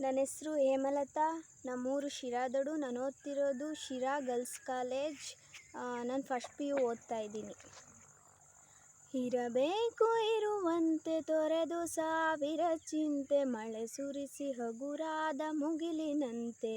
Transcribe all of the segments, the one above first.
ನನ್ನ ಹೆಸರು ಹೇಮಲತಾ, ನಮ್ಮೂರು ಶಿರಾದಡು ನಾನು ಓದ್ತಿರೋದು ಶಿರಾ ಗರ್ಲ್ಸ್ ಕಾಲೇಜ್. ನಾನು ಫಸ್ಟ್ ಪಿ ಯು ಓದ್ತಾ ಇದ್ದೀನಿ. ಇರಬೇಕು ಇರುವಂತೆ ತೊರೆದು ಸಾವಿರ ಚಿಂತೆ, ಮಳೆ ಸುರಿಸಿ ಹಗುರಾದ ಮುಗಿಲಿನಂತೆ.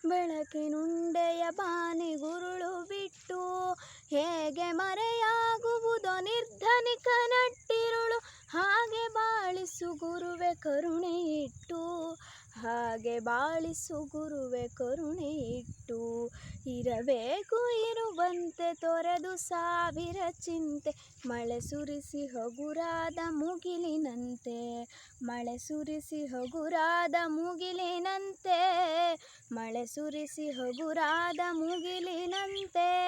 ಹೇಗೆ ಮರೆಯಾಗುವುದೋ? ನಿರ್ಧನಿಕ ನಟ್ಟಿರುಳು. ಹಾಗೆ ಬಾಳಿಸು ಗುರುವೆ ಕರುಣೆ ಇಟ್ಟು ಹಾಗೆ ಬಾಳಿಸು ಗುರುವೆ ಕರುಣೆ ಇಟ್ಟು ಇರಬೇಕು ಇರುವಂತೆ ತೊರೆದು ಸಾವಿರ ಚಿಂತೆ. ಮಳೆ ಸುರಿಸಿ ಹಗುರಾದ ಮುಗಿಲಿನಂತೆ. ಮಳೆ ಸುರಿಸಿ ಹಗುರಾದ ಮುಗಿಲಿನಂತೆ. ಮಳೆ ಸುರಿಸಿ ಹಗುರಾದ ಮುಗಿಲಿನಂತೆ.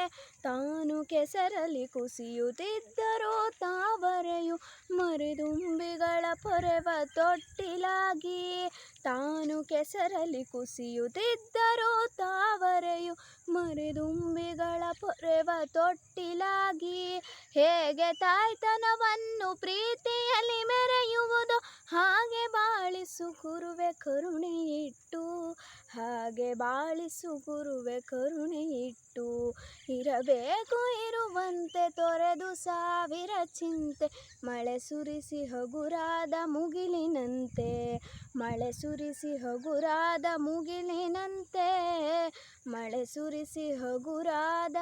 ತಾನು ಕೆಸರಲ್ಲಿ ಕುಸಿಯುತ್ತಿದ್ದರೋ ತಾವರೆಯು ಮರಿದುಂಬಿಗಳ ಪೊರೆವ ತೊಟ್ಟಿಲಾಗಿ ತಾನು ಕೆಸರಲ್ಲಿ ಕುಸಿಯುತ್ತಿದ್ದರೋ ತಾವರೆಯು ಮರಿದುಂಬಿಗಳ ಪೊರೆವ ತೊಟ್ಟಿಲಾಗಿ ಹೇಗೆ ತಾಯ್ತನವನ್ನು ಪ್ರೀತಿಯಲ್ಲಿ ಮೆರೆಯುವುದು? ಹಾಗೆ ಬಾಳಿಸು ಕುರುವೆ ಕರುಣೆ ಹಾಗೆ ಬಾಳಿಸು ಗುರುವೆ ಕರುಣೆ ಇಟ್ಟು ಇರಬೇಕು ಇರುವಂತೆ ತೊರೆದು ಸಾವಿರ ಚಿಂತೆ. ಮಳೆ ಸುರಿಸಿ ಹಗುರಾದ ಮುಗಿಲಿನಂತೆ. ಮಳೆ ಸುರಿಸಿ ಹಗುರಾದ ಮುಗಿಲಿನಂತೆ. ಮಳೆ ಸುರಿಸಿ ಹಗುರಾದ